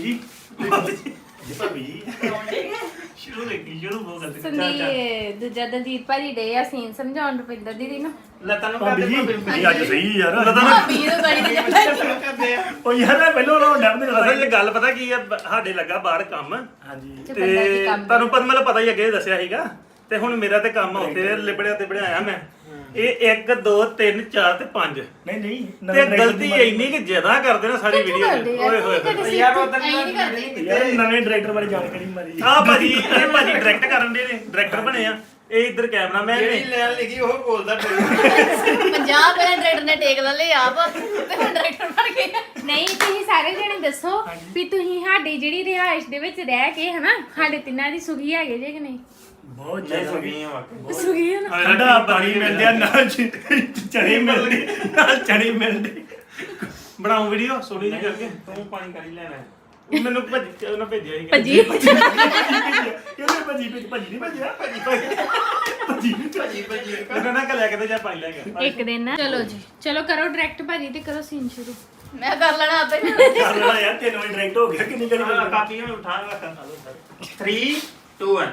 ਜੀ। ਜੀ ਭਾਬੀ ਜੀ ਸ਼ੁਰੂ ਦੇਖੀ ਸ਼ੁਰੂ ਬਹੁਤ ਕਰਦੇ। ਸੰਦੀ ਦੂਜਾ ਦਲਜੀਤ ਭਾਜੀ ਡੇ ਆ ਸੀਨ ਸਮਝਾਉਣ ਰੁਪਿੰਦਰ ਦੀਦੀ ਨੂੰ। ਲਤਾਂ ਨੂੰ ਭਾਬੀ ਕਰਦੇ ਜੀ ਭਾਬੀ ਇਹ ਅੱਜ ਸਹੀ ਯਾਰ। ਭਾਬੀ ਇਹ ਤਾਂ ਬੜੀ ਨੂੰ ਕਰਦੇ ਆ। ਉਹ ਯਾਰ ਮੈਂ ਪਹਿਲਾਂ ਉਹਨਾਂ ਨੂੰ ਡੱਬ ਦੇ ਅਸਲ 'ਚ ਗੱਲ ਪਤਾ ਕੀ ਆ ਸਾਡੇ ਲੱਗਾ ਬਾਹਰ ਕੰਮ। ਹਾਂਜੀ। ਤੇ ਤੁਹਾਨੂੰ ਪਤਾ ਮੈਨੂੰ ਪਤਾ ਹੀ ਅੱਗੇ ਦੱਸਿਆ ਸੀਗਾ। ਤੇ ਹੁਣ ਮੇਰਾ ਤੇ ਕੰਮ ਆ ਉੱਥੇ ਲਿਬੜਿਆ ਤੇ ਬਣਾਇਆ ਮੈਂ। ਇਹ 1 2 3 4 ਤੇ 5 ਨਹੀਂ ਨਹੀਂ ਤੇ ਗਲਤੀ ਇੰਨੀ ਕਿ ਜ਼ਿਆਦਾ ਕਰਦੇ ਨਾ ਸਾਰੀ ਵੀਡੀਓ? ਓਏ ਹੋਏ ਯਾਰ ਐਂ ਨਹੀਂ ਕਰਦੇ। ਯਾਰ ਨਵੇਂ ਡਾਇਰੈਕਟਰ ਬਾਰੇ ਜਾਣਕਾਰੀ ਮਾਰੀ। ਆ ਭਾਜੀ ਇਹ ਭਾਜੀ ਡਾਇਰੈਕਟ ਕਰਨ ਦੇ ਨੇ। ਡਾਇਰੈਕਟਰ ਬਣੇ ਆ। ਇਹ ਇੱਧਰ ਕੈਮਰਾਮੈਨ ਜਿਹੜੀ ਨੇ। ਲੈਣ ਲਿਖੀ ਉਹ ਬੋਲਦਾ ਡਰ 50 ਪਹਿਲਾਂ ਡਾਇਰੈਕਟਰ ਨੇ ਟੇਕ ਲੈ ਲਏ ਆਪ। ਤੇ ਹੁਣ ਡਾਇਰੈਕਟਰ ਬਣ ਗਏ। ਨਹੀਂ ਤੁਸੀਂ ਸਾਰੇ ਜਣੇ ਦੱਸੋ ਵੀ ਤੁਸੀਂ ਸਾਡੀ ਜਿਹੜੀ ਰਿਹਾਇਸ਼ ਦੇ ਵਿੱਚ ਰਹਿ ਕੇ ਹਨਾ ਸਾਡੇ ਤਿੰਨਾਂ ਦੀ ਸੁਖੀ ਹੈਗੇ ਜੇ ਕਿ ਨਹੀਂ? ਬਹੁਤ ਨਹੀਂ ਜ਼ਿਆਦਾ ਸੁਣੀ ਆ ਵਾਕਈ। ਸੁਖੀ ਹੈ ਨਾ? ਠੰਡਾ ਪਾਣੀ ਮਿਲਦੇ ਆ ਨਾਲ ਚਣੇ ਮਿਲਦੇ ਨਾਲ ਚਣੇ ਮਿਲਦੇ। ਬਣਾਉ ਵੀਡੀਓ ਸੋਨੀ ਜੀ ਕਰਕੇ। ਤੂੰ ਪਾਣੀ ਕਰੀ ਲੈਣਾ। ਹੈ। ਮੈਨੂੰ ਭੱਜ ਉਹਨਾਂ ਭੇਜਿਆ ਸੀ ਭਾਜੀ ਕਿਹਨੇ ਭੱਜੀ। ਭੱਜੀ ਭੱਜੀ ਨਹੀਂ ਭੱਜਿਆ ਭੱਜੀ ਭੱਜੀ। ਭਾਜੀ ਭਾਜੀ। ਇਹਨਾਂ ਨਾਲ ਲੈ ਕੇ ਤੇ ਜਾ ਪਾਣੀ ਲੈ ਕੇ ਇੱਕ ਦਿਨ ਨਾ। ਚਲੋ ਜੀ। ਚਲੋ ਕਰੋ ਡਾਇਰੈਕਟ ਭਾਜੀ ਤੇ ਕਰੋ ਸੀਨ ਸ਼ੁਰੂ। ਮੈਂ ਕਰ ਲੈਣਾ ਆਪੇ। ਕਰ ਲੈਣਾ ਯਾਰ ਤਿੰਨ ਡਾਇਰੈਕਟ ਹੋ ਗਿਆ ਕਿੰਨੀ ਕਰੀ ਆਹ ਕਾਪੀਆਂ ਨੂੰ ਉਠਾ ਰੱਖ। 3 2 1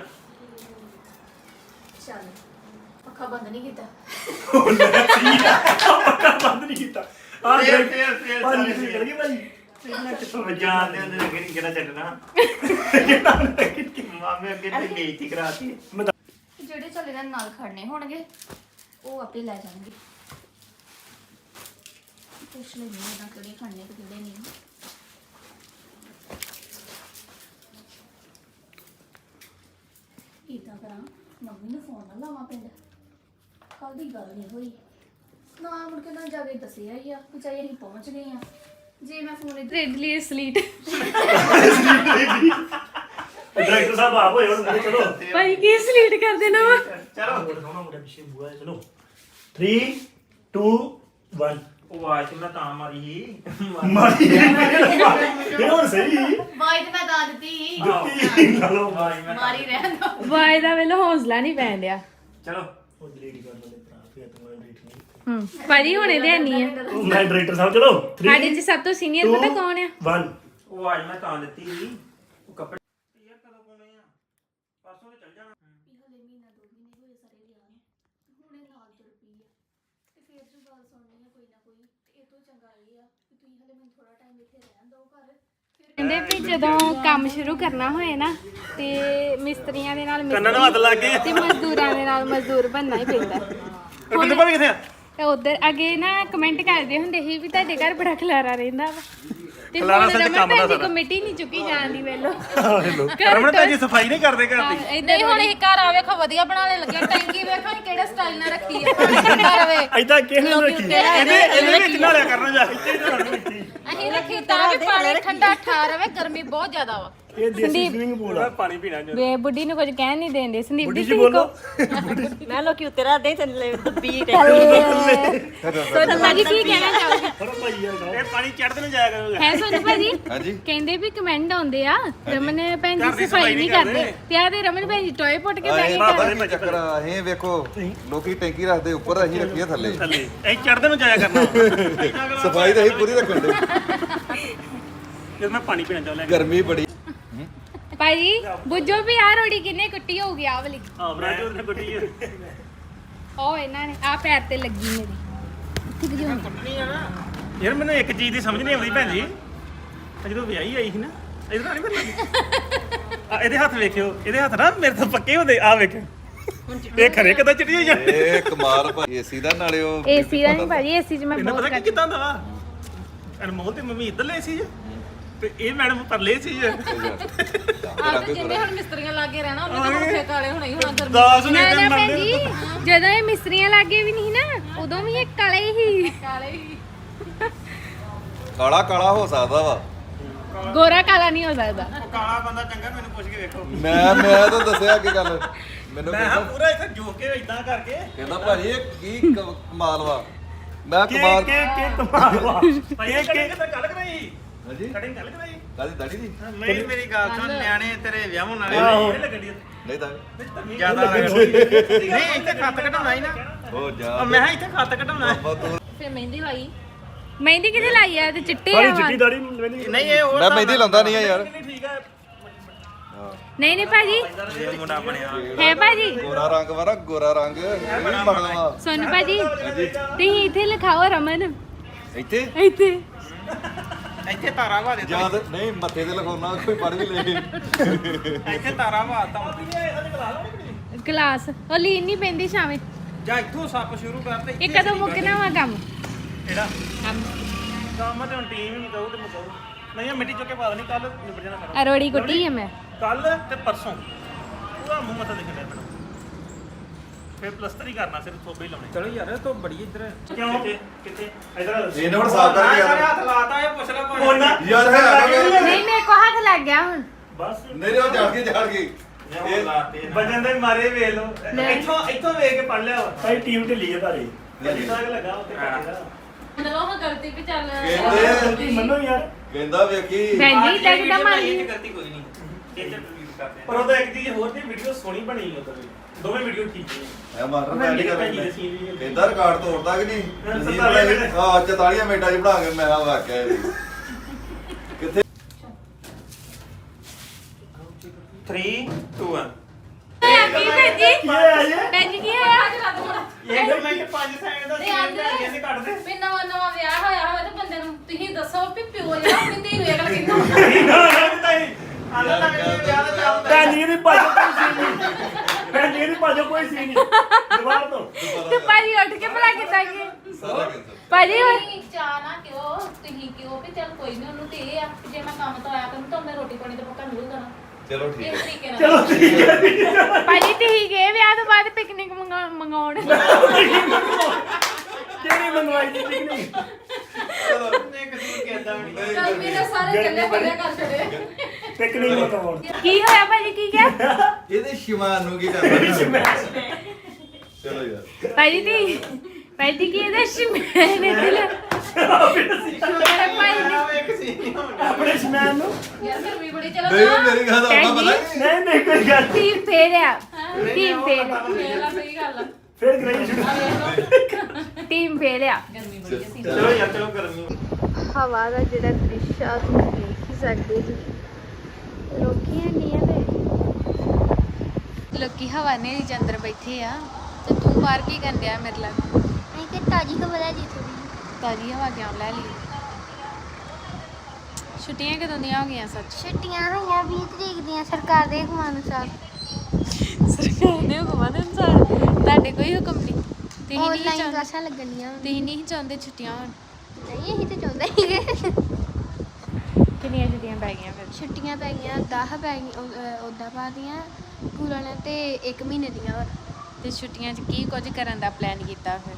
ਚੱਲ ਪੱਖਾ ਬੰਦ ਨਹੀਂ ਕੀਤਾ ਪੱਕਾ ਬੰਦ ਨਹੀਂ ਕੀਤਾ ਆ ਫੇਰ, ਫੇਰ, ਫੇਰ, ਭਾਜੀ ਸਾਰੇ ਤੁਸੀਂ ਕਰੀਏ ਭਾਜੀ ਇਹਨਾਂ ਕਿੱਥੋਂ ਜਾਣਦੇ ਹੁੰਦੇ ਨੇ ਕਿਹੜੀ ਕਿਹੜਾ ਛੱਡਣਾ ਮਾਮੇ ਅੱਗੇ ਤੇ ਬੇਇੱਜ਼ਤੀ ਕਰਾਤੀ ਜਿਹੜੇ ਚੱਲੇ ਨਾਲ ਨਾਲ ਖੜਨੇ ਹੋਣਗੇ ਉਹ ਆਪੇ ਲੈ ਜਾਣਗੇ ਪੁੱਛ ਲੈਣੀ ਉਹਨਾਂ ਕਿਹੜੇ ਖੜਨੇ ਤੇ ਕਿਹੜੇ ਨਹੀਂ ਇਦਾਂ ਕਰਾਂ ਮੰਮੀ ਨੂੰ ਫੋਨ ਨਾ ਲਾਵਾਂ ਪਿੰਡ। ਕੱਲ ਦੀ ਗੱਲ ਨਹੀਂ ਹੋਈ। ਨਾ ਮੁੜ ਕੇ ਨਾ ਜਾ ਕੇ ਦੱਸਿਆ ਹੀ ਆ ਕਿ ਚਾਹੇ ਅਸੀਂ ਪਹੁੰਚ ਗਏ ਆ। ਜੇ ਮੈਂ ਫੋਨ ਇੱਧਰ ਰੈਡ ਲਈ ਸਲੀਟ ਡਾਇਰੈਕਟਰ ਸਾਹਿਬ ਆਪ ਹੋਏ ਹੁਣ ਕਹਿੰਦੇ ਚਲੋ। ਭਾਈ ਕੀ ਸਲੀਟ ਕਰ ਦੇਣਾ ਵਾ ਚਲੋ। ਹੋਰ ਸੋਹਣਾ ਮੁੰਡਾ ਪਿੱਛੇ ਬੂਆ ਚਲੋ। 3 2 1 ਉਹ ਆਵਾਜ਼ ਮੈਂ ਤਾਂ ਮਾਰੀ ਸੀ। ਮਾਰੀ। ਇਹ ਹੁਣ ਸਹੀ ਵਾਈ ਤੇ ਮੈਂ ਤਾਂ ਦਿੱਤੀ ਚਲੋ ਆਵਾਜ਼ ਮੈਂ ਮਾਰੀ ਰਹਿਣ ਦੋ। ਵਾਏ ਦਾ ਵੇਲੇ ਹੌਸਲਾ ਨਹੀਂ ਪੈਣ ਡਿਆ। ਚਲੋ। ਉਹ ਡਿਲੀਟ ਕਰ ਲਓ ਭਰਾ ਫਿਰ ਤੂੰ ਡਿਲੀਟ ਨਹੀਂ ਹੂੰ ਭਾਜੀ ਹੁਣੇ ਤੇ ਨਹੀਂ ਆ। ਉਹ ਮੈਂ ਡਾਇਰੈਕਟਰ ਸਾਹਿਬ ਚਲੋ 3 ਸਾਡੇ ਚ ਸਭ ਤੋਂ ਸੀਨੀਅਰ ਪਤਾ ਕੌਣ ਆ? 1 ਉਹ ਆਵਾਜ਼ ਮੈਂ ਤਾਂ ਦਿੱਤੀ ਸੀ ਉਹ ਕੱਪੜੇ ਯਾਰ ਕਦੋਂ ਪਾਉਣੇ ਆ ਪਰਸੋਂ ਤੇ ਚੱਲ ਜਾਣਾ ਹਲੇ ਮਹੀਨਾ ਦੋ ਮਹੀਨੇ ਹੋਏ ਸਾਰੇ ਵਿਆਹ ਨੂੰ ਹੁਣੇ ਨਾਲ ਤੁਰ ਪਈ ਆ ਤੇ ਫੇਰ ਜੋ ਗੱਲ ਸੁਣਨੀ ਆ ਕੋਈ ਨਾ ਕੋਈ ਤੇ ਇਹ ਤੋਂ ਚੰਗਾ ਇਹ ਆ ਕਿ ਤੁਸੀਂ ਹਲੇ ਮੈਨੂੰ ਥੋੜਾ ਟਾਈਮ ਇੱਥੇ ਰਹਿਣ ਦਿਓ ਘਰ ਫਿਰ ਕਹਿੰਦੇ ਵੀ ਜਦੋਂ ਕੰਮ ਸ਼ੁਰੂ ਕਰਨਾ ਹੋਏ ਨਾ ਤੇ ਮਿਸਤਰੀਆਂ ਦੇ ਨਾਲ ਕੰਨਾਂ ਨੂੰ ਹੱਥ ਲੱਗ ਗਏ ਤੇ ਮਜ਼ਦੂਰਾਂ ਦੇ ਨਾਲ ਮਜ਼ਦੂਰ ਬਣਨਾ ਹੀ ਪੈਂਦਾ। ਕਿੰਨੇ ਭਾਵੇਂ ਕਿੱਥੇ ਆ ਤੇ ਉਧਰ ਅੱਗੇ ਨਾ ਕਮੈਂਟ ਕਰਦੇ ਹੁੰਦੇ ਸੀ ਵੀ ਤੁਹਾਡੇ ਘਰ ਬੜਾ ਖਲਾਰਾ ਰਹਿੰਦਾ ਵਾ। ਤੇ ਖਿਲਾਰਾ ਹੁਣ ਸੱਚ ਰਮਨ ਕੰਮ ਦਾ ਭੈਣ ਸਾਰਾ। ਕਮੇਟੀ ਨਹੀਂ ਚੁੱਕੀ ਜਾਂਦੀ ਵੇਲੋ। ਰਮਣ ਤਾਂ ਜੀ ਸਫ਼ਾਈ ਨਹੀਂ ਕਰਦੇ ਘਰ ਦੀ। ਨਹੀਂ ਹੁਣ ਇਹ ਘਰ ਆ ਵੇਖੋ ਵਧੀਆ ਬਣਾਉਣੇ ਲੱਗੇ ਟੈਂਕੀ ਵੇਖੋ ਇਹ ਕਿਹੜੇ ਸਟਾਈਲ ਨਾਲ ਰੱਖੀ ਆ। ਪਾਣੀ ਠੰਡਾ ਰਵੇ ਐਦਾਂ ਕਿਹਨੇ ਲੋਕੀ ਰੱਖੀ ਇਹਦੇ ਇਹਦੇ ਵਿੱਚ ਨਾਲਿਆ ਕਰਨਾ ਜਾ ਕੇ ਅਸੀਂ ਰੱਖੀ ਤਾਂ ਵੀ ਪਾਣੀ ਠੰਡਾ ਠਾ ਰਵੇ ਗਰਮੀ ਬਹੁਤ ਜ਼ਿਆਦਾ ਵਾ। ਇਹ ਦੇਸੀ ਸਵਿਮਿੰਗ ਪੂਲ ਆ। ਪਾਣੀ ਪੀਣਾ ਜੋ ਵੇ ਬੁੱਢੀ ਨੂੰ ਕੁਝ ਕਹਿਣ ਨਹੀਂ ਦੇਂਦੇ। ਸੰਦੀਪ ਬੁੱਢੀ ਦੀ ਜੀ ਬੋਲੋ। ਮੈਂ ਲੋਕੀ ਉੱਤੇ ਰੱਖਦੇ ਤੇ ਦੱਬੀ ਤੇ ਸੋਨੂੰ ਭਾਜੀ ਕੀ ਕਹਿਣਾ ਚਾਹੋਗੇ? ਭਾਈ ਇਹ ਪਾਣੀ ਚੜਦੇ ਨੂੰ ਜਾਇਆ ਕਰੋਗੇ। ਹੈ ਸੋਨੂੰ ਭਾਜੀ? ਹਾਂਜੀ। ਕਹਿੰਦੇ ਵੀ ਕਮੈਂਟ ਆਉਂਦੇ ਆ। ਰਮਨ ਭੈਣ ਘਰ ਜੀ ਦੀ ਸਫ਼ਾਈ ਨਹੀਂ ਕਰਦੇ। ਕਰਦੇ। ਤੇ ਆ ਰਮਨ ਭੈਣ ਜੀ ਟੋਏ ਪੁੱਟ ਕੇ ਬਹਿ ਆਏ ਬਾਬਾ। ਦੇ ਚੱਕਰ ਆ, ਅਸੀਂ ਵੇਖੋ ਲੋਕੀ ਟੈਂਕੀ ਰੱਖਦੇ ਉੱਪਰ ਅਸੀਂ ਰੱਖੀਏ ਥੱਲੇ। ਥੱਲੇ। ਇਹ ਚੜਦੇ ਨੂੰ ਜਾਇਆ ਕਰਨਾ। ਸਫ਼ਾਈ ਤਾਂ ਅਸੀਂ ਪੂਰੀ ਰੱਖਣ ਦੇ। ਜਦ ਮੈਂ ਪਾਣੀ ਪੀਣਾ ਚਾਹੁੰਦਾ। ਗਰਮੀ ਬੜੀ ਭਾਜੀ ਬੁੱਝੋ ਵੀ ਆ ਰੋੜੀ ਕਿੰਨੇ ਕੁੱਟੀ ਹੋਊਗੀ ਆ ਵਾਲੀ। ਹਾਂ ਬਰਾਜੋ ਨੇ ਗੁੱਡੀ ਹੈ ਉਹ ਇਹਨਾਂ ਨੇ ਆ ਪੈਰ ਤੇ ਲੱਗੀ ਮੇਰੀ। ਕਿੱਥੇ ਗਈ ਹੁਣ? ਯਾਰ ਮੈਨੂੰ ਇੱਕ ਚੀਜ਼ ਦੀ ਸਮਝ ਨਹੀਂ ਆਉਂਦੀ ਭੈਣ ਜੀ। ਆਹ ਜਦੋਂ ਵਿਆਹੀ ਆਈ ਸੀ ਨਾ ਇਧਰ ਨਹੀਂ ਲੱਗੀ ਆ ਇਹਦੇ ਹੱਥ ਵੇਖਿਓ ਇਹਦੇ ਹੱਥ ਨਾ ਮੇਰੇ ਤੋਂ ਪੱਕੇ ਹੁੰਦੇ ਆ ਵੇਖ ਇਹ ਖਰੇ ਕਦਾ ਚੜੀ ਹੋਈ ਜਾਂਦੇ ਇਹ ਕਮਾਲ ਭਾਈ ਏਸੀ ਦਾ ਨਾਲੇ ਉਹ ਏਸੀ ਦਾ ਨਹੀਂ ਭਾਜੀ ਏਸੀ 'ਚ ਮੈਂ ਬਹੁਤ ਪਤਾ ਕਿਦਾਂ ਦਾ ਵਾ? ਅਨਮੋਲ ਤੇ ਮੰਮੀ ਇੱਧਰ ਲੈ ਸੀ ਤੇ ਇਹ ਮੈਡਮ ਪਰਲੇ ਸੀ ਆ ਤੇ ਜਿੰਨੇ ਹੁਣ ਮਿਸਤਰੀਆਂ ਲਾਗੇ ਰਹਿਣਾ ਉਹਨੇ ਤਾਂ ਹੁਣ ਫੇਕ ਵਾਲੇ ਹੋਣਾ ਹੀ ਹੋਣਾ ਗਰਮੀ ਦਾਸ ਨੇ ਨਾ ਤੇ ਨਾ ਭੈਣ ਮੰਨਦੇ ਜੀ ਜਦੋਂ ਇਹ ਮਿਸਤਰੀਆਂ ਲੱਗੇ ਵੀ ਨਹੀਂ ਨਾ ਉਦੋਂ ਵੀ ਇਹ ਕਾਲੇ ਹੀ। ਕਾਲੇ ਹੀ। ਕਾਲਾ ਕਾਲਾ ਹੋ ਸਕਦਾ ਵਾ। ਗੋਰਾ ਕਾਲਾ ਨਹੀਂ ਹੋ ਸਕਦਾ। ਕਾਲਾ ਬੰਦਾ ਚੰਗਾ ਮੈਨੂੰ ਪੁੱਛ ਕੇ ਵੇਖੋ। ਮੈਂ ਮੈਂ ਤਾਂ ਦੱਸਿਆ ਅੱਗੇ ਗੱਲ। ਮੈਨੂੰ ਮੈਂ ਹਾਂ ਕਹਿੰਦਾ ਪੂਰਾ ਇੱਥੇ ਜੋਕ ਕੇ ਇਦਾਂ ਕਰਕੇ। ਕਹਿੰਦਾ ਭਾਜੀ ਇਹ ਕੀ ਕ- ਕਮਾਲ ਵਾ। ਮੈਂ ਕੇ ਕਮਾਲ ਕੇ ਕੇ ਕਮਾਲ ਵਾ। ਭਾਈ ਇਹ ਕਟਿੰਗ ਤਾਂ ਕੱਲ ਕਰਾਈ ਹਾਂਜੀ? ਕਟਿੰਗ ਕੱਲ ਕਰਾਈ? ਕਾਦੀ ਦਾੜੀ ਦੀ। ਮੇਰੀ ਮੇਰੀ ਗੱਲ ਸੁਣ ਨਿਆਣੇ ਤੇਰੇ ਵਿਆਹਣ ਵਾਲੇ ਆਹੋ। ਇਹ ਲੱਗਣੀ ਨਹੀਂ ਤਾਂ ਜ਼ਿਆਦਾ ਨਹੀਂ ਇੱਥੇ ਖੱਤ ਕਢਾਉਣਾ ਹੀ ਨਾ। ਉਹ ਜਾ। ਉਹ ਮੈਂ ਕਿਹਾ ਇੱਥੇ ਖੱਤ ਕਢਾਉਣਾ ਬਾਬਾ ਤੂੰ ਫੇਰ ਮਹਿੰਦੀ ਲਾਈ। ਮਹਿੰਦੀ ਲਾਈ ਆ? ਤੇ ਚਿੱਟੇ ਸਾਰੀ ਆ ਚਿੱਟੀ ਵਾਲ। ਦਾੜੀ ਮੈਨੂੰ ਨਹੀਂ ਇਹ ਹੋਰ ਮੈਂ ਮਹਿੰਦੀ ਲਾਉਂਦਾ ਨਹੀਂ ਆ ਯਾਰ। ਠੀਕ ਹੈ ਨਹੀਂ ਨਹੀਂ ਭਾਜੀ। ਇਹ ਮੁੰਡਾ ਬਣਿਆ। ਹੈ ਭਾਜੀ। ਗੋਰਾ ਰੰਗ ਵਾਰਾ ਗੋਰਾ ਰੰਗ। ਇਹ ਵੀ ਸੋਨੂ ਭਾਜੀ ਤੁਸੀਂ ਇੱਥੇ ਲਿਖਾਓ ਰਮਨ। ਇੱਥੇ? ਇੱਥੇ। ਇੱਥੇ ਤਾਰਾ ਵਾ ਦੇ ਜਾਂ ਤੇ- ਨਹੀਂ ਮੱਥੇ ਤੇ ਲਗਾਉਣਾ ਕੋਈ ਪੜ ਵੀ ਲੈ ਇੱਥੇ ਤਾਰਾ ਵਾ ਤਾਂ ਕਲਾਸ ਉਹ ਲੀਨ ਨਹੀਂ ਪੈਂਦੀ ਸ਼ਾਮੇ ਜਾਂ ਇੱਥੋਂ ਸੱਪ ਸ਼ੁਰੂ ਕਰ ਤੇ ਇਹ ਕਦੋਂ ਮੁੱਕਣਾ ਵਾ ਕੰਮ? ਕਿਹੜਾ? ਕੰਮ। ਕੰਮ ਤੇ ਹੁਣ ਟੀਮ ਹੀ ਮੁਕਾਉ ਤੇ ਮੁਕਾਉ ਨਹੀਂ ਇਹ ਮਿੱਟੀ ਚੁੱਕ ਕੇ ਪਾ ਦੇਣੀ ਕੱਲ ਨਿਬੜ ਜਾਣਾ ਮੇਰਾ ਅਰੋੜੀ ਕੁੱਟੀ ਆ ਮੈਂ। ਕੱਲ ਤੇ ਪਰਸੋਂ। ਪੂਰਾ ਮੂੰਹ ਮੱਥਾ ਦਿਖਣਾ ਮੈਨੂੰ ਫਿਰ ਪਲਸਤਰ ਹੀ ਕਰਨਾ ਸਿਰ ਥੋਬੇ ਹੀ ਲਾਉਣੇ। ਚਲੋ ਯਾਰ ਇਹ ਤਾਂ ਬੜੀ ਇੱਧਰ ਕਿਉਂ? ਕਿੱਥੇ? ਕਿੱਥੇ? ਇਧਰ ਇਹਨੇ ਹੁਣ ਸਾਫ਼ ਕਰਕੇ ਸਾਰੇ ਯਾਰ ਹੱਥ ਲਾਤਾ ਇਹ ਪੁੱਛ ਲੈ ਭਾਵੇਂ ਯਾਰ ਹੈ ਨਾ ਕਿ- ਨਹੀਂ ਮੇਰੇ ਕੋ ਹੱਥ ਲੱਗ ਗਿਆ ਹੁਣ। ਬਸ। ਨਹੀਂ ਉਹ ਜੜ ਕੇ ਜੜ ਗਈ ਇਹ ਲਾਤੇ ਨਾ। ਵਜਨ ਦੇ ਮਾਰੇ ਵੇਖ ਲੋ। ਨਹੀਂ। ਇੱਥੋਂ ਇੱਥੋਂ ਵੇਖ ਕੇ ਪੜ ਲਿਆ ਵਾ। ਸਾਰੀ ਟੀਮ ਢਿੱਲੀ ਹੈ ਭਾਰੇ। ਜਿੱਦਾਂ ਕਿ ਲੱਗਾ ਉੱਤੇ ਪੜ ਲਿਆ ਮਤਲਬ ਉਹ ਗਲਤੀ ਵੀ ਚੱਲ ਕਹਿੰਦੇ ਗਲਤੀ ਮੰਨੋ ਯਾਰ। ਕਹਿੰਦਾ ਵੇਖੀ। ਭੈਣ ਜੀ ਅੱਜ ਦੀ ਲੱਗਦਾ video ਮੰਨ ਬਣਾਈ, ਇਹ ਗਲਤੀ ਕੋਈ ਨਹੀਂ। ਇਹ ਚ review ਕਰਦੇ ਪਰ ਉਹਦਾ ਇੱਕ ਚੀਜ਼ ਹੋਰ ਦੀ ਵੀਡੀਓ ਸੋਹਣੀ ਬਣੀ ਉਹ ਦੋਵੇਂ ਵੀਡੀਓ ਠੀਕ ਨੇ। ਮਾਰ ਮੈਂ ਮੈਂ ਨਹੀਂ ਭੈਣ ਜੀ ਕਰਦਾ ਦੇ scene ਵੀ- ਕਹਿੰਦਾ ਰਿਕਾਰਡ ਤੋੜਦਾ ਕਿ ਨਹੀਂ? ਹਾਂ, ਨਹੀਂ ਸਤਾਲੀਆਂ ਬਣਾਈ। ਮਿੰਟ। ਹਾਂ 44 ਮਿੰਟਾਂ ਚ ਬਣਾ ਕੇ ਮੈਂ ਆ ਵਾਕਿਆ ਇਹ। ਕਿੱਥੇ? 3 2 1 ਕੀ ਭੈਣ ਜੀ। ਕੀ ਹੋਇਆ ਜੀ ਭੈਣ ਜੀ ਕੀ ਹੋਇਆ? ਇੱਕ ਮਿੰਟ 5 ਸੈਕਿੰਡ ਦਾ ਤੇ ਸੀਨ ਆਂਦੇ- ਭੈਣ ਜੀ ਨੇ ਕੱਢ ਦੇ ਵੀ ਨਵਾਂ ਨਵਾਂ ਵਿਆਹ ਹੋਇਆ ਹੋਵੇ ਤੇ ਬੰਦੇ ਨੂੰ ਤੁਸੀਂ ਨੂੰ ਅਗਲਾ ਕਿੰਨਾ ਆਂਦਾ ਤਾਂ ਕਿ ਵਿਆਹ ਦਾ ਚੱਲਦਾ ਭੈਣ ਜੀ ਦੀ ਭਾਜੋ ਨਹੀਂ। ਦੀ ਭਾਜੋ ਕੋਈ ਸੀਨ ਨਹੀਂ। ਦੁਬਾਰਾ ਤੋਂ। ਤੇ ਭਾਜੀ ਉੱਠ ਕੇ ਭਲਾ ਕਿੱਦਾਂ ਗਏ ਸਾਰਾ ਕਹਿੰਦਾ ਭਾਜੀ ਉਹ- ਤੁਸੀਂ ਚਾਹ ਨਾ ਕਿਉਂ ਤੁਸੀਂ ਕਿਉਂ ਵੀ ਚੱਲ ਕੋਈ ਨਹੀਂ ਉਹਨੂੰ ਤੇ ਇਹ ਆ ਕਿ ਜੇ ਮੈਂ ਕੰਮ ਤੋਂ ਆਇਆ ਕਰੂੰ ਤਾਂ ਮੈਂ ਰੋਟੀ ਪਾਣੀ ਦਾ ਪੱਕਾ ਮਿਲੂਗਾ ਨਾ ਚਲੋ ਠੀਕ ਇਸ ਹੈ ਤਰੀਕੇ ਨਾਲ। ਚਲੋ ਠੀਕ ਹੈ ਭਾਜੀ ਤੁਸੀਂ ਗਏ ਵਿਆਹ ਤੋਂ ਬਾਅਦ ਪਿਕਨਿਕ ਮੰਗਾਉਣ? ਕਿਹੜੀ ਮੰਗਵਾਈ ਠੀਕ ਨਹੀਂ ਚਲੋ ਨੇ ਕਸੂਰ ਕਿਦਾਂ ਵੀ ਨਹੀਂ ਚੱਲ ਮੇਰੇ ਸਾਰੇ ਚੱਲੇ ਬੰਦੇ ਕਰ ਛੜੇ ਪਿਕਨਿਕ ਮਨਾਉਣ ਕੀ ਹੋਇਆ ਭਾਜੀ ਕੀ ਕਿਹਾ? ਇਹਦੇ ਸ਼ਿਮਾਨ ਨੂੰ ਕੀ ਕਰਨਾ ਚਲੋ ਯਾਰ। ਭਾਜੀ ਦੀ ਭਾਜੀ ਕੀ ਇਹਦਾ ਸ਼ਿਮੇ ਨੇ ਦਿਲ ਸ਼ੁਕਰ ਭਾਈ ਨੇ ਇੱਕ ਸੀ। ਨਹੀਂ ਹੋਣਾ ਆਪਣੇ ਸ਼ਮੈਨ ਨੂੰ। ਯਾਰ ਗਰਮੀ ਬੜੀ ਚਲੋ ਨਹੀਂ ਨਾ ਮੇਰੀ ਗੱਲ ਦਾ ਭੈਣ ਪਤਾ। ਨਹੀਂ ਨਹੀਂ ਨਹੀਂ ਕੋਈ ਗੱਲ ਨਹੀਂ। ਟੀਮ ਫੇਰਿਆ ਟੀਮ ਫੇਰ ਮੇਰਾ ਸਹੀ ਗੱਲ ਫਿਰ ਗ੍ਰੈਜੂਏਸ਼ਨ ਟੀਮ ਫੇਰਿਆ ਗਰਮੀ ਬੜੀ ਅਸੀਂ ਚਲੋ ਯਾਰ ਚਲੋ ਗਰਮੀ। ਹਵਾ ਦਾ ਜਿਹੜਾ ਦ੍ਰਿਸ਼ ਆ ਤੁਸੀਂ ਦੇਖ ਹੀ ਸਕਦੇ ਜੀ ਰੋਕੀਆਂ ਨਹੀਂ ਆ ਲੋਕੀ ਹਵਾ ਨੇ ਚ ਅੰਦਰ ਬੈਠੇ ਆ। ਤੇ ਤੂੰ ਬਾਹਰ ਕੀ ਕਰਨ ਡਿਆ ਮੇਰੇ ਨਾਲ? ਨਹੀਂ ਕਿ ਤਾਜੀ ਹਵਾ ਲੈ ਜੀ ਥੋੜੀ ਤਾਜੀ ਹਵਾ ਕਿਉਂ ਲੈ ਲਈ? ਛੁੱਟੀਆਂ ਕਦੋਂ ਦੀਆਂ ਹੋ ਗਈਆਂ ਸੱਚ? ਛੁੱਟੀਆਂ ਹੋਈਆਂ 20 ਤਰੀਕ ਦੀਆਂ ਸਰਕਾਰ ਦੇ ਹੁਕਮ ਅਨੁਸਾਰ। ਸਰਕਾਰ ਦੇ ਹੁਕਮਾਂ ਦੇ ਅਨੁਸਾਰ? ਤੁਹਾਡੇ ਕੋਈ ਹੁਕਮ ਨਹੀਂ? ਤੁਸੀਂ ਨਹੀਂ ਆਨਲਾਈਨ ਚਾਹੁੰਦੇ ਕਲਾਸਾਂ ਲੱਗਣੀਆਂ। ਤੁਸੀਂ ਨਹੀਂ ਚਾਹੁੰਦੇ ਛੁੱਟੀਆਂ ਹੋਣ? ਨਹੀਂ ਅਸੀਂ ਤਾਂ ਚਾਹੁੰਦੇ ਸੀਗੇ ਕਿੰਨੀਆਂ ਛੁੱਟੀਆਂ ਪੈ ਗਈਆਂ ਫਿਰ? ਛੁੱਟੀਆਂ ਪੈ ਗਈਆਂ 10 ਪੈ ਗਈਆਂ ਉਦਾਂ ਪਾ ਦੀਆਂ ਸਕੂਲ ਵਾਲਿਆਂ ਤੇ 1 ਮਹੀਨੇ ਦੀਆਂ ਹੋਰ ਤੇ ਛੁੱਟੀਆਂ 'ਚ ਕੀ ਕੁਝ ਕਰਨ ਦਾ ਪਲਾਨ ਕੀਤਾ ਫਿਰ?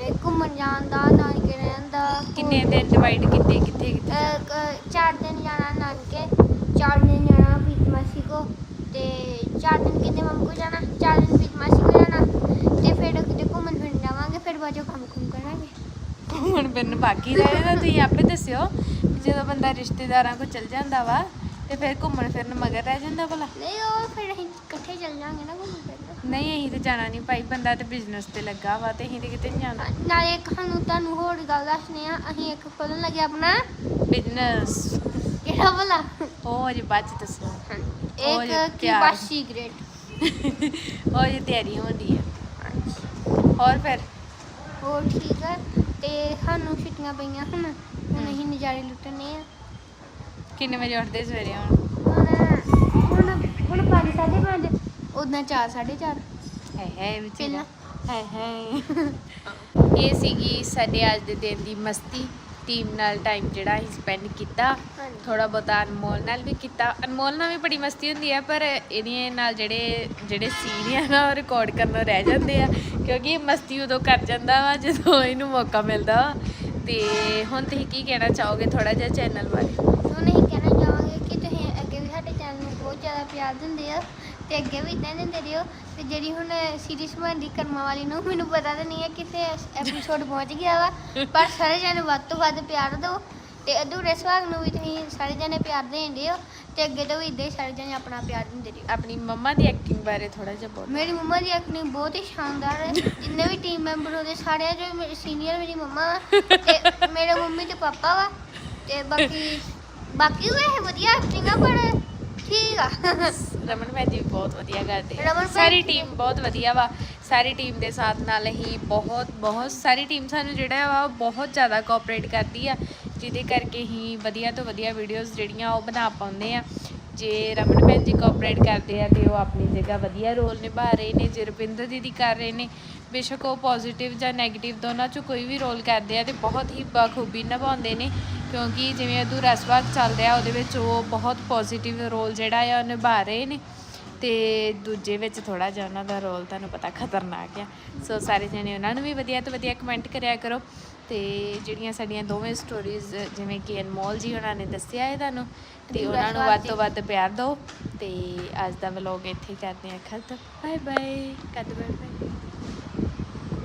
ਇਹ ਘੁੰਮਣ ਜਾਣ ਦਾ ਨਾਨਕੇ ਰਹਿਣ ਦਾ ਕਿੰਨੇ ਦਿਨ ਡਿਵਾਈਡ ਕੀਤੇ ਕਿੱਥੇ ਕਿੱਥੇ ਚਾਰ ਦਿਨ ਜਾਣਾ ਨਾਨਕੇ ਚਾਰ ਦਿਨ ਜਾਣਾ ਪ੍ਰੀਤ ਮਾਸੀ ਕੋ ਤੇ ਚਾਰ ਦਿਨ ਕਿਤੇ ਮੰਮ ਕੋ ਜਾਣਾ ਚਾਰ ਦਿਨ ਪ੍ਰੀਤ ਮਾਸੀ ਕੋ ਜਾਣਾ ਤੇ ਫਿਰ ਕਿਤੇ ਘੁੰਮਣ ਫਿਰਨ ਜਾਵਾਂਗੇ ਫਿਰ ਬਾਜੋ ਕੰਮ ਕੁਮ ਕਰਾਂਗੇ। ਘੁੰਮਣ ਫਿਰਨ ਬਾਕੀ ਰਹਿ ਜਾਂਦਾ ਤੁਸੀਂ ਆਪੇ ਦੱਸਿਓ। ਜਦੋਂ ਬੰਦਾ ਰਿਸ਼ਤੇਦਾਰਾਂ ਕੋਲ ਚਲ ਜਾਂਦਾ ਵਾ ਤੇ ਫਿਰ ਘੁੰਮਣ ਫਿਰਨ ਮਗਰ ਰਹਿ ਜਾਂਦਾ ਭਲਾ। ਨਹੀਂ ਉਹ ਫਿਰ ਅਸੀਂ ਇਕੱਠੇ ਚੱਲ ਜਾਾਂਗੇ ਨਾ ਘੁੰਮਣ ਫਿਰਨ। ਨਹੀਂ ਅਸੀਂ ਤੇ ਜਾਣਾ ਨਹੀਂ ਭਾਈ ਬੰਦਾ ਤੇ ਬਿਜ਼ਨਸ ਤੇ ਲੱਗਾ ਵਾ ਤੇ ਅਸੀਂ ਤੇ ਕਿਤੇ ਨਹੀਂ ਜਾਣਾ। ਨਾਲੇ ਇੱਕ ਸਾਨੂੰ ਤੁਹਾਨੂੰ ਹੋਰ ਗੱਲ ਦੱਸਣੀ ਆ ਅਸੀਂ ਇੱਕ ਖੋਲਣ ਲੱਗੇ ਆਪਣਾ। ਬਿਜ਼ਨਸ ਕਿਹੜਾ ਭਲਾ? ਉਹ ਅਜੇ ਬਾਅਦ ਚ ਦੱਸੋ। ਉਹ ਜੇ ਇੱਕ ਪਿਆਰ। ਕਿਊਬਾ ਸਿਗਰਟ ਉਹ ਜੇ ਤਿਆਰੀ ਹੁੰਦੀ ਹੈ ਹੋਰ ਫਿਰ? ਹੋਰ ਠੀਕ ਆ? ਤੇ ਸਾਨੂੰ ਛੁੱਟੀਆਂ ਪਈਆਂ ਹੁਣ। ਹੁਣ ਅਸੀਂ ਨਜ਼ਾਰੇ ਲੁੱਟਣੇ ਆ। ਕਿੰਨੇ ਵਜੇ ਉੱਠਦੇ ਸਵੇਰੇ ਹੁਣ? ਹੁਣ ਹੁਣ ਹੁਣ ਪੰਜ ਸਾਢੇ ਪੰਜ। ਉਦਾਂ 4 4:30 ਹੈ ਹੈ ਵਿੱਚ ਪਹਿਲਾਂ। ਹੈ ਹੈ। ਇਹ ਸੀਗੀ ਸਾਡੇ ਅੱਜ ਦੇ ਦਿਨ ਦੀ ਮਸਤੀ। ਟੀਮ ਨਾਲ ਟਾਈਮ ਜਿਹੜਾ ਅਸੀਂ ਸਪੈਂਡ ਕੀਤਾ। ਥੋੜਾ ਬਹੁਤਾ ਅਨਮੋਲ ਨਾਲ ਵੀ ਕੀਤਾ। ਅਨਮੋਲ ਨਾਲ ਵੀ ਬੜੀ ਮਸਤੀ ਹੁੰਦੀ ਹੈ ਪਰ ਇਹਦੇ ਨਾਲ ਜਿਹੜੇ ਜਿਹੜੇ ਸੀਨ ਆ ਨਾ ਉਹ ਰਿਕਾਰਡ ਕਰਨੋਂ ਰਹਿ ਜਾਂਦੇ ਆ ਕਿਉਂਕਿ ਇਹ ਮਸਤੀ ਉਦੋਂ ਕਰ ਜਾਂਦਾ ਵਾ ਜਦੋਂ ਇਹਨੂੰ ਮੌਕਾ ਮਿਲਦਾ ਵਾ। ਤੇ ਹੁਣ ਤੁਸੀਂ ਕੀ ਕਹਿਣਾ ਚਾਹੋਗੇ ਥੋੜਾ ਜਿਹਾ ਚੈਨਲ ਬਾਰੇ? ਹੁਣ ਅਸੀਂ ਕਹਿਣਾ ਚਾਹਾਂਗੇ ਕਿ ਤੁਸੀਂ ਅੱਗੇ ਵੀ ਸਾਡੇ ਚੈਨਲ ਨੂੰ ਬਹੁਤ ਜ਼ਿਆਦਾ ਪਿਆਰ ਦਿੰਦੇ ਹੋ ਤੇ ਅੱਗੇ ਵੀ ਇਦਾਂ ਦਿੰਦੇ ਰਹੋ ਤੇ ਜਿਹੜੀ ਹੁਣ ਸੀਰੀਜ਼ ਬਣਦੀ ਕਰਮਾਂ ਵਾਲੀ ਨੂੰ ਮੈਨੂੰ ਪਤਾ ਤਾਂ ਨਹੀਂ ਹੈ ਕਿੱਥੇ ਐਪੀਸੋਡ ਪਹੁੰਚ ਗਿਆ ਵਾ ਪਰ ਸਾਰੇ ਜਣੇ ਵੱਧ ਤੋਂ ਵੱਧ ਪਿਆਰ ਦਿਓ ਤੇ ਅਧੂਰੇ ਸੁਹਾਗ ਨੂੰ ਵੀ ਤੁਸੀਂ ਸਾਰੇ ਜਣੇ ਪਿਆਰ ਦੇਣ ਦਿਓ ਤੇ ਅੱਗੇ ਤੋਂ ਵੀ ਇਦਾਂ ਹੀ ਸਾਰੇ ਜਣੇ ਆਪਣਾ ਪਿਆਰ ਦਿੰਦੇ ਰਹੋ। ਆਪਣੀ ਮੰਮਾ ਦੀ ਐਕਟਿੰਗ ਬਾਰੇ ਥੋੜਾ ਜਿਹਾ ਬੋਲ। ਮੇਰੀ ਮੰਮਾ ਦੀ ਐਕਟਿੰਗ ਬਹੁਤ ਹੀ ਸ਼ਾਨਦਾਰ ਹੈ। ਜਿੰਨੇ ਵੀ ਟੀਮ ਮੈਂਬਰ ਉਹਦੇ ਸਾਰਿਆਂ ਚੋਂ ਮੇਰੇ ਸੀਨੀਅਰ ਮੇਰੀ ਮੰਮਾ ਵਾ ਤੇ ਮੇਰੇ ਮੰਮੀ ਤੇ ਪਾਪਾ ਵਾ ਤੇ ਬਾਕੀ ਬਾਕੀ ਵੈਸੇ ਵਧੀਆ ਐਕਟਿੰਗ ਆ ਪਰ ਠੀਕ ਆ। ਰਮਨ ਜੀ ਵੀ ਬਹੁਤ ਵਧੀਆ ਕਰਦੇ। ਆ। ਰਮਨ ਭੈਣ ਸਾਰੀ ਜੀ- ਟੀਮ ਬਹੁਤ ਵਧੀਆ ਵਾ। ਸਾਰੀ ਟੀਮ ਦੇ ਸਾਥ ਨਾਲ ਹੀ ਬਹੁਤ ਬਹੁਤ ਸਾਰੀ ਟੀਮ ਸਾਨੂੰ ਜਿਹੜਾ ਵਾ ਉਹ ਬਹੁਤ ਜ਼ਿਆਦਾ ਕੋਆਪਰੇਟ ਕਰਦੀ ਆ। ਜਿਹਦੇ ਕਰਕੇ ਹੀ ਵਧੀਆ ਤੋਂ ਵਧੀਆ ਵੀਡੀਓਜ਼ ਜਿਹੜੀਆਂ ਉਹ ਬਣਾ ਪਾਉਂਦੇ ਆ। ਜੇ ਰਮਨ ਭੈਣ ਜੀ ਕੋਆਪਰੇਟ ਕਰਦੇ ਆ ਤੇ ਉਹ ਆਪਣੀ ਜਗ੍ਹਾ ਵਧੀਆ ਰੋਲ ਨਿਭਾ ਰਹੇ ਨੇ ਜੇ ਰੁਪਿੰਦਰ ਦੀਦੀ ਕਰ ਰਹੇ ਨੇ ਬੇਸ਼ੱਕ ਉਹ ਪੋਜ਼ਿਟਿਵ ਜਾਂ 네ਗੇਟਿਵ ਦੋਨਾਂ ਚੋਂ ਕੋਈ ਵੀ ਰੋਲ ਕਰਦੇ ਆ ਤੇ ਬਹੁਤ ਹੀ ਬਖੂਬੀ ਨਿਭਾਉਂਦੇ ਨੇ। ਕਿਉਂਕਿ ਜਿਵੇਂ ਅਧੂਰਾ ਸੁਭਾਗ ਚੱਲ ਰਿਹਾ ਉਹਦੇ ਵਿੱਚ ਉਹ ਬਹੁਤ ਪੋਜ਼ਿਟਿਵ ਰੋਲ ਜਿਹੜਾ ਆ ਉਹ ਨਿਭਾ ਰਹੇ ਨੇ। ਤੇ ਦੂਜੇ ਵਿੱਚ ਥੋੜਾ ਜਿਹਾ ਉਹਨਾਂ ਦਾ ਰੋਲ ਤੁਹਾਨੂੰ ਪਤਾ ਖਤਰਨਾਕ ਆ। ਸੋ ਸਾਰੇ ਜਣੇ ਉਹਨਾਂ ਨੂੰ ਵੀ ਵਧੀਆ ਤੋਂ ਵਧੀਆ ਕਮੈਂਟ ਕਰਿਆ ਕਰੋ। ਤੇ ਜਿਹੜੀਆਂ ਸਾਡੀਆਂ ਦੋਵੇਂ ਸਟੋਰੀਜ਼ ਜਿਵੇਂ ਕਿ ਅਨਮੋਲ ਜੀ ਉਹਨਾਂ ਨੇ ਦੱਸਿਆ ਹੈ ਤੁਹਾਨੂੰ ਤੇ ਉਹਨਾਂ ਨੂੰ ਵੱਧ ਤੋਂ ਵੱਧ ਪਿਆਰ ਦਿਓ। ਤੇ ਅੱਜ ਦਾ ਵਲੌਗ ਇੱਥੇ ਕਰਦੇ ਹਾਂ ਖਤਮ। ਬਾਏ ਬਾਏ ਕਦ ਬਾਏ ਬਾਏ